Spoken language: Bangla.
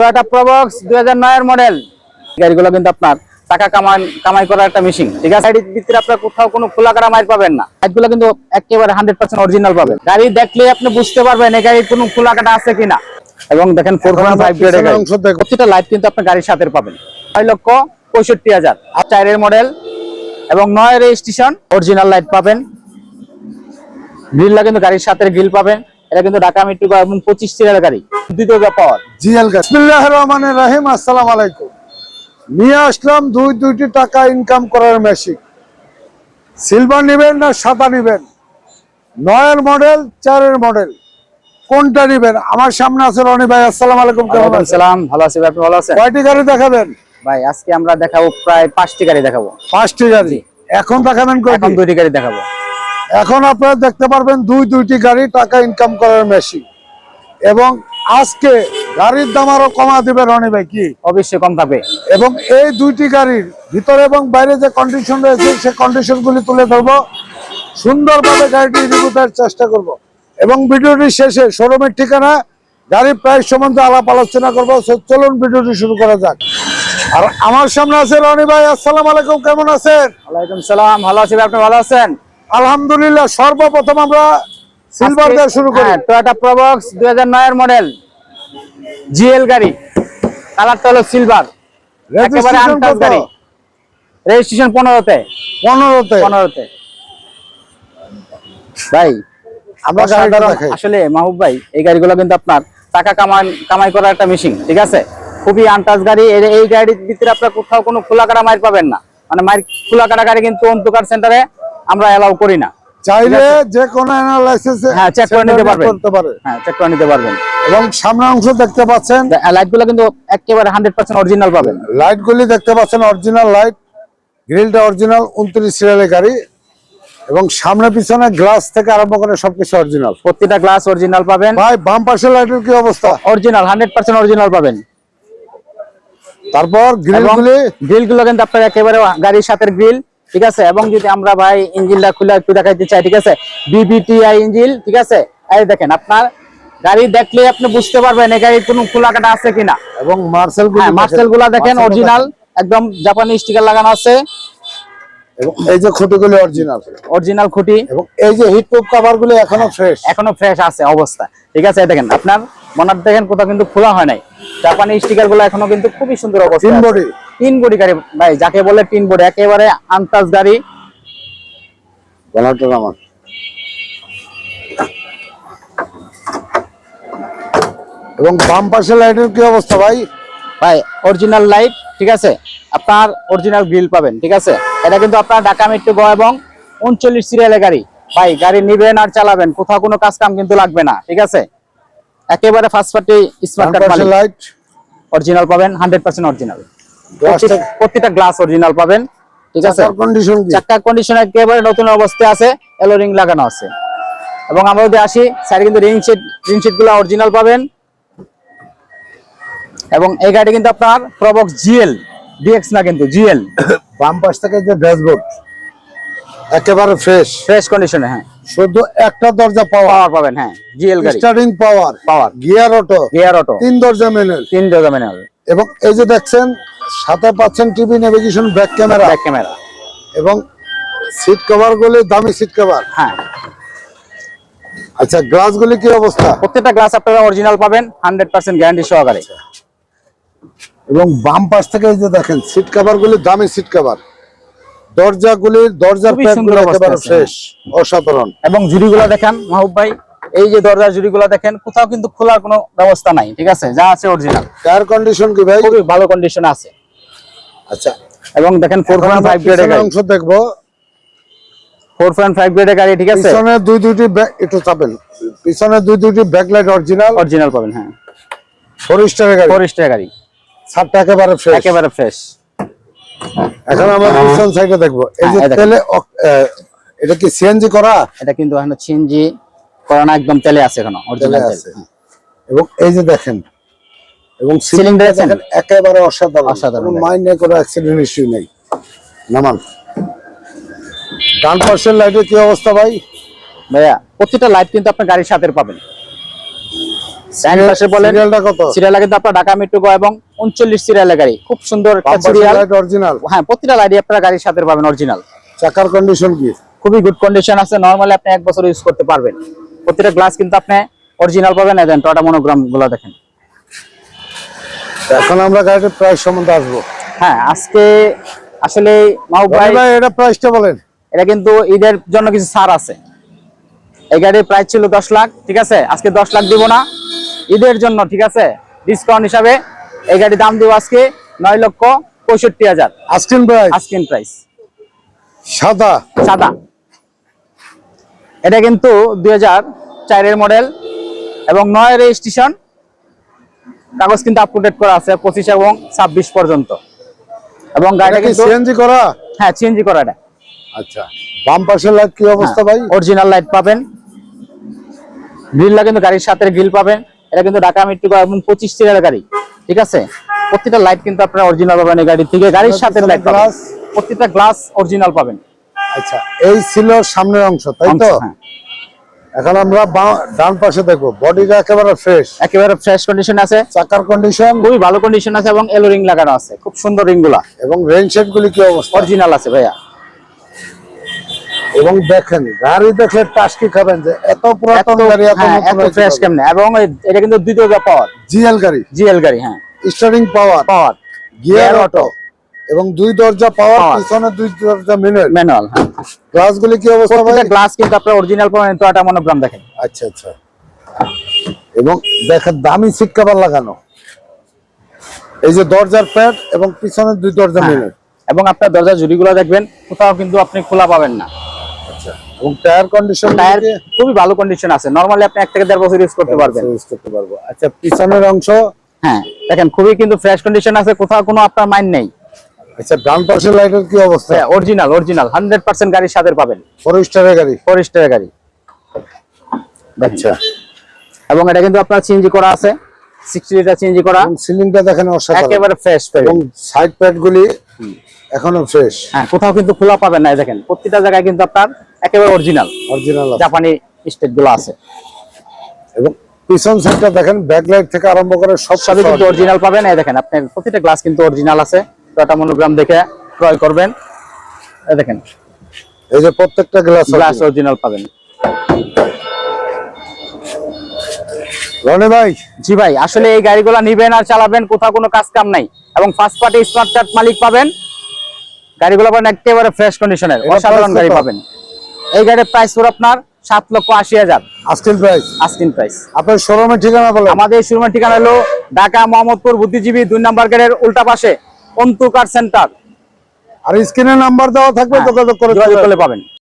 টয়োটা প্রবক্স দুই হাজার মডেল গাড়িগুলো কিন্তু আপনার টাকা কামাই করার একটা মেশিন ঠিক আছে? গাড়ির ভিতরে আপনার কোথাও কোনো পাবেন না। গাড়িগুলো কিন্তু একেবারে হান্ড্রেড পার্সেন্ট অরিজিনাল পাবেন। গাড়ি দেখলে আপনি বুঝতে পারবেন এই গাড়ির কোনো আছে কিনা। এবং দেখেন ফোর ফাইভ প্রতিটা লাইট কিন্তু গাড়ির সাথে পাবেন। ছয় লক্ষ পঁয়ষট্টি হাজার। চারের মডেল এবং নয় রেজিস্ট্রেশন অরিজিনাল লাইট পাবেন। গ্রিলটা কিন্তু গাড়ির সাথে গ্রিল পাবেন। এটা কিন্তু ঢাকা মেট্রো এবং পঁচিশ সিরিয়াল গাড়ি। দ্বিতীয় জিএল বিসমিল্লাহ রহমান রাহিম আসসালাম আলাইকুম। নিয়ে আসলাম দুই দুইটি টাকা ইনকাম করার মেশিন সিলভার নেবেন না সাদা নেবেন? নয়ের মডেল চারের মডেল কোনটা নেবেন? আমার সামনে আছে রনি ভাই আসসালাম আলাইকুম কেমন আছেন? ভালো আছি আপনি ভালো আছেন? কয়টি গাড়ি দেখাবেন? ভাই আজকে আমরা দেখাবো প্রায় পাঁচটি গাড়ি দেখাবো। পাঁচটি গাড়ি? এখন দেখাবেন কয়টি? দুইটি গাড়ি দেখাবো। এখন আপনারা দেখতে পারবেন দুই দুইটি গাড়ি টাকা ইনকাম করার মেশিন এবং আজকে গাড়ির দাম আরও কমা দিবে রনি ভাই কি? অবশ্যই কম থাকবে এবং এই দুইটি গাড়ির ভিতরে এবং বাইরে যে কন্ডিশন রয়েছে সেই কন্ডিশন গুলি তুলে ধরবো। সুন্দরভাবে গাড়িটি রিভিউ দেওয়ার চেষ্টা করব। এবং ভিডিওটি শেষে শোরুমের ঠিকানা গাড়ির প্রাইস সম্বন্ধে আলাপ আলোচনা করব। চলুন ভিডিওটি শুরু করা যাক। আর আমার সামনে আছে রনি ভাই আসসালাম আলাইকুম কেমন আছেন? ওয়ালাইকুম সালাম ভালো আছি আপনি ভালো আছেন? আলহামদুলিল্লাহ সর্বপ্রথম আমরা সিলভার দিয়ে শুরু করি। টয়োটা প্রবক্স দুই হাজার নয়ের মডেল জিএল গাড়ি। কালারটা হলো সিলভার একেবারে Registration গাড়ি। রেজিস্ট্রেশন পনেরোতে। পনেরোতে? পনেরোতে। ভাই আমরা আসলে মাহবুব ভাই এই গাড়িগুলো কিন্তু আপনার টাকা কামান কামাই করার একটা মেশিন ঠিক আছে? খুবই আনটাচ গাড়ি এই- এই গাড়ির ভিতরে আপনার কোথাও কোনো খোলা কাটা মাইর পাবেন না। মানে মাইর খোলা কাটা গাড়ি কিন্তু অন্তকার সেন্টারে আমরা এলাও করি না। চাইলে যে কোনো অ্যানালাইসিস হ্যাঁ, check করে নিতে পারবেন। করতে পারে। হ্যাঁ চেক করে নিতে পারবেন। এবং সামনের অংশ দেখতে পাচ্ছেন। লাইট কিন্তু একেবারে হান্ড্রেড পার্সেন্ট অরিজিনাল পাবেন। লাইট দেখতে পাচ্ছেন অরিজিনাল লাইট গ্রিলটা অরিজিনাল উনত্রিশ সিরিয়ালের গাড়ি। এবং সামনে পিছনে গ্লাস থেকে আরম্ভ করে সবকিছু অরিজিনাল গ্লাস অরিজিনাল পাবেন। ভাই বাম লাইটের কি অবস্থা? অরিজিনাল হান্ড্রেড পার্সেন্ট অরিজিনাল পাবেন। তারপর গ্রিলগুলো কিন্তু আপনার একেবারে গাড়ির সাথে গ্রিল ঠিক আছে? এবং যদি আমরা ভাই ইঞ্জিনটা খুলে একটু দেখাইতে চাই ঠিক আছে? বিবিটিআই ইঞ্জিন ঠিক আছে? এই দেখেন আপনার গাড়ি দেখলে আপনি বুঝতে পারবেন এই গাড়ির কোনো খোলা কাটা আছে কিনা। এবং মার্সেল হ্যাঁ মার্সেলগুলা দেখেন। অরিজিনাল একদম জাপানি স্টিকার লাগানো আছে। এবং এই যে খুঁটিগুলি অরিজিনাল অরিজিনাল খুঁটি। এবং এই যে হিট প্রুফ কভার গুলি এখনও ফ্রেশ এখনও ফ্রেশ আছে অবস্থা। ঠিক আছে দেখেন আপনার মনার দেখেন কোথাও কিন্তু খোলা হয় নাই। জাপানি স্টিকারগুলো এখনও কিন্তু খুবই সুন্দর অবস্থা তিন বডি গাড়ি ভাই যাকে বলে তিন বডি একেবারে আনটাচ গাড়ি। আমার। এবং বাম পাশের লাইটের কি অবস্থা ভাই? ভাই অরিজিনাল লাইট ঠিক আছে? আপনার অরিজিনাল গ্রিল পাবেন ঠিক আছে? এটা কিন্তু আপনার ঢাকা মেট্রো গ এবং উনচল্লিশ সিরিয়ালের গাড়ি। ভাই গাড়ি নিবেন আর চালাবেন কোথাও কোনো কাজ কাম কিন্তু লাগবে না ঠিক আছে? একেবারে first party smart card light original পাবেন হান্ড্রেড পার্সেন্ট অরিজিনাল প্রতিটা গ্লাস অরিজিনাল পাবেন। ঠিক আছে। কন্ডিশন কি? কন্ডিশন একেবারে নতুন অবস্থায় আছে এলো রিং লাগানো আছে। এবং আমরা যদি আসি সাইডে কিন্তু রিং রিং অরিজিনাল পাবেন। এবং এই গাড়ি কিন্তু আপনার প্রবক্স জিএল ডিএক্স না কিন্তু জিএল বাম পাশ থেকে যে ড্যাশবোর্ড একেবারে ফ্রেশ ফ্রেশ কন্ডিশনে হ্যাঁ। শুধু একটা দরজা পাওয়ার পাবেন হ্যাঁ জিএল গাড়ি। Starting power power gear auto gear auto তিন দরজা মেনুয়াল তিন ডোজা ম্যানুয়াল এবং এই যে দেখছেন সাথে পাচ্ছেন TV navigation back camera back camera এবং সিট কভার গুলি দামি সিট কভার হ্যাঁ। আচ্ছা গ্লাস গুলি কি অবস্থা? প্রত্যেকটা গ্লাস আপনারা অরিজিনাল পাবেন হান্ড্রেড পার্সেন্ট গ্যারান্টি সহকারে। এবং বাম পাশ থেকে এই যে দেখেন সিট কভার গুলি দামি সিট কভার দরজা গুলি দরজার খুবই প্যাকগুলো অবস্থা একেবারে। ফ্রেশ অসাধারণ। এবং জুড়িগুলো দেখেন মাহবুব ভাই। এই যে দরজার জুড়িগুলো দেখেন কোথাও কিন্তু খোলার কোনো ব্যবস্থা নাই ঠিক আছে? যা আছে অরিজিনাল টায়ার কন্ডিশন কি ভাই? খুবই ভালো কন্ডিশন আছে। আচ্ছা। এবং দেখেন ফোর এখন পয়েন্ট আমরা ফাইভ গ্রেডের গাড়ি। অংশ দেখব ফোর পয়েন্ট ফাইভ গ্রেডের গাড়ি ঠিক আছে? পিছনে দুই দুইটি ব্যাক একটু চাপেন। পিছনে দুই দুইটি ব্যাকলাইট অরিজিনাল অরিজিনাল পাবেন হ্যাঁ। ফোর স্টারের গাড়ি। ফোর স্টার গাড়ি। ছাদটা একেবারে ফ্রেশ একেবারে ফ্রেশ এখন আমরা পিছন সাইডে দেখব। এই যে হ্যাঁ। তেলে এটা কি সিএনজি করা? এটা কিন্তু এখন সিএনজি করানো একদম তেলে আছে এখনও অরিজিনাল আছে এবং এই যে দেখেন এবং সিলিন্ডার দেখেন? একেবারে অসাধারণ। অসাধারণ মাইন্ড নেই কোনো অ্যাক্সিডেন্ট ইস্যু নেই। নামান ডান পাশের লাইটের কি অবস্থা ভাই? ভাইয়া প্রতিটা লাইট কিন্তু আপনার গাড়ির সাথে পাবেন। ডান পাশে বলেন সিরিয়ালটা কত? সিরিয়াল কিন্তু আপনার ঢাকা মেট্রো এবং উনচল্লিশ সিরিয়ালের গাড়ি। খুব সুন্দর সিরিয়াল অরিজিনাল হ্যাঁ প্রতিটা লাইটই আপনারা গাড়ির সাথে পাবেন অরিজিনাল চাকার কন্ডিশন কি? খুবই গুড কন্ডিশন আছে। নরমালি আপনি এক বছর ইউজ করতে পারবেন। প্রতিটা গ্লাস কিন্তু আপনি অরিজিনাল পাবেন দেন টাটা মনোগ্রামগুলো দেখেন। এখন আমরা গাড়িটার প্রাইস সম্বন্ধে আসব। হ্যাঁ আজকে আসলে মাহবুব ভাই ভাই এটা প্রাইসটা বলেন। এটা কিন্তু ঈদের জন্য কিছু ছাড় আছে। এই গাড়ির প্রাইস ছিল দশ লাখ ঠিক আছে? আজকে দশ লাখ দিব না। ঈদের জন্য ঠিক আছে? ডিসকাউন্ট হিসাবে এই গাড়ির দাম দিব আজকে নয় লক্ষ পঁয়ষট্টি হাজার। আস্কিন প্রাইস আস্কিন প্রাইস সাদা? সাদা। এটা কিন্তু দুই হাজার চারের মডেল এবং নয় রেজিস্ট্রেশন কাগজ কিন্তু আপডেট করা আছে পঁচিশ এবং ছাব্বিশ পর্যন্ত। এবং গাড়িটা কিন্তু সিএনজি করা? হ্যাঁ চেঞ্জি করা এটা। আচ্ছা বাম পাশের লাইট কি অবস্থা ভাই? অরিজিনাল লাইট পাবেন। গ্রিলটা কিন্তু গাড়ির সাথে গ্রিল পাবেন। এটা কিন্তু ঢাকা মেট্রো এবং পঁচিশ সিরিয়াল গাড়ি। ঠিক আছে? প্রত্যেকটা লাইট কিন্তু আপনারা অরিজিনাল পাবেন এই গাড়ি থেকে। গাড়ির সাথে লাইট? প্রত্যেকটা গ্লাস অরিজিনাল পাবেন। আচ্ছা এই ছিল সামনের অংশ তাই তো? হ্যাঁ। এখন আমরা ডান পাশে দেখব। বডিটা একেবারে ফ্রেশ একেবারে ফ্রেশ কন্ডিশন আছে। চাকার কন্ডিশন খুবই ভালো কন্ডিশন আছে এবং এলো রিং লাগানো আছে। খুব সুন্দর রিংগুলা এবং রেন গুলি কি অবস্থা? অরিজিনাল আছে ভাইয়া। এবং দেখেন গাড়ি দেখলে টাস্কি খাবেন যে এত পুরাতন গাড়ি এত হ্যাঁ, ফ্রেশ কেমনে? এবং এটা কিন্তু দ্বিতীয় পাওয়ার জিএল গাড়ি। জিএল গাড়ি হ্যাঁ। Steering power power gear auto এবং দুই দরজা পাওয়ার। পিছনে দুই দরজা ম্যানুয়াল হ্যাঁ। গ্লাস গুলি কি অবস্থা ভাই? গ্লাস কিন্তু আপনার অরিজিনাল পাবেন টয়োটা মনোগ্রাম দেখেন। আচ্ছা আচ্ছা। এবং দেখেন দামি সিট কভার লাগানো। এই যে দরজার প্যাড এবং পিছনে দুই দরজা। মিনুয়াল এবং আপনার দরজা জুড়িগুলো দেখবেন কোথাও কিন্তু আপনি খোলা পাবেন না। আচ্ছা এবং টায়ার কন্ডিশন টায়ার খুবই ভালো কন্ডিশন আছে। নরমালি আপনি এক থেকে দেড় বছর ইউজ করতে পারবেন। ইউজ করতে পারব। আচ্ছা পিছনের অংশ? হ্যাঁ দেখেন খুবই কিন্তু ফ্রেশ কন্ডিশন আছে। কোথাও কোনো আপনার মাইন্ড নেই। আচ্ছা ডান পাশের লাইটের কি অবস্থা? অরিজিনাল অরিজিনাল হান্ড্রেড পার্সেন্ট গাড়ির সাথে পাবেন। ফোর স্টারের গাড়ি? গাড়ি। আচ্ছা। এবং এটা কিন্তু আপনার সিএনজি করা আছে। সিক্সটি লিটার সিএনজি করা। সিলিংটা দেখেন অসাধারণ। একেবারে ফ্রেশ এবং সাইড প্যাড গুলি এখনও ফ্রেশ হ্যাঁ কোথাও কিন্তু খোলা পাবেন না দেখেন। প্রত্যেকটা জায়গায় কিন্তু আপনার একেবারে অরিজিনাল অরিজিনাল জাপানি স্টেটগুলো আছে। এবং পিছন সাইডটা দেখেন ব্যাকলাইট থেকে আরম্ভ করে সব সবই কিন্তু অরিজিনাল পাবেন এই দেখেন। আপনার প্রতিটা গ্লাস কিন্তু অরিজিনাল আছে। টয়টা মনোগ্রাম দেখে ক্রয় করবেন। দেখেন। এই যে প্রত্যেকটা গ্লাস গ্লাস অরিজিনাল পাবেন। রনি ভাই। জি ভাই আসলে এই গাড়িগুলো নিবেন আর চালাবেন কোথাও কোনো কাজ কাম নাই। এবং ফার্স্ট পার্টি স্মার্ট কার্ড মালিক পাবেন। গাড়িগুলো পাবেন একেবারে ফ্রেশ কন্ডিশনের অসাধারণ গাড়ি পাবেন। এই গাড়ির প্রাইস পুরো আপনার সাত লক্ষ আশি হাজার। আস্কিন প্রাইস আস্কিন প্রাইস আপনার শোরুমের ঠিকানা বলেন। আমাদের শোরুমের ঠিকানা হলো ঢাকা মোহাম্মদপুর বুদ্ধিজীবী দুই নাম্বার গেটের উল্টা পাশে। অন্তু কার সেন্টার। আর স্ক্রিনে নাম্বার দেওয়া থাকবে যোগাযোগ করে যোগাযোগ করলে পাবেন।